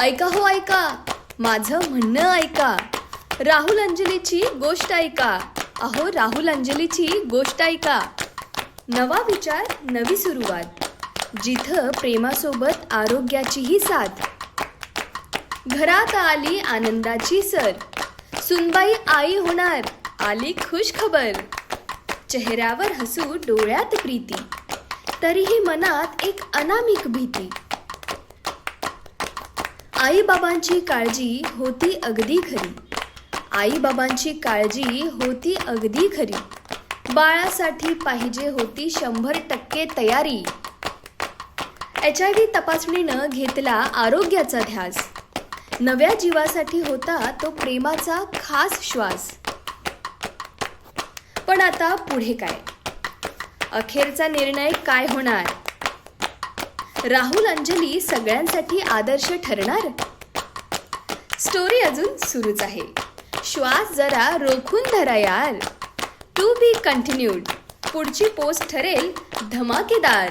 ऐका हो ऐका. माझं म्हणणं ऐका. राहुल अंजलीची गोष्ट ऐका. अहो राहुल अंजलीची गोष्ट ऐका. नवा विचार नवी सुरुवात. जिथं प्रेमासोबत आरोग्याचीही साथ. घरात आली आनंदाची सर. सुनबाई आई होणार आली खुश खबर. चेहऱ्यावर हसू डोळ्यात प्रीती. तरीही मनात एक अनामिक भीती. आईबाबांची काळजी होती अगदी खरी. आईबाबांची काळजी होती अगदी खरी. बाळासाठी पाहिजे होती शंभर टक्के तयारी. एच आय व्ही तपासणीनं घेतला आरोग्याचा ध्यास. नव्या जीवासाठी होता तो प्रेमाचा खास श्वास. पण आता पुढे काय? अखेरचा निर्णय काय होणार? राहुल अंजली सगळ्यांसाठी आदर्श ठरणार? स्टोरी अजून सुरूच आहे. श्वास जरा रोखून धरा यार टू बी कंटिन्यूड पुढची पोस्ट ठरेल धमाकेदार.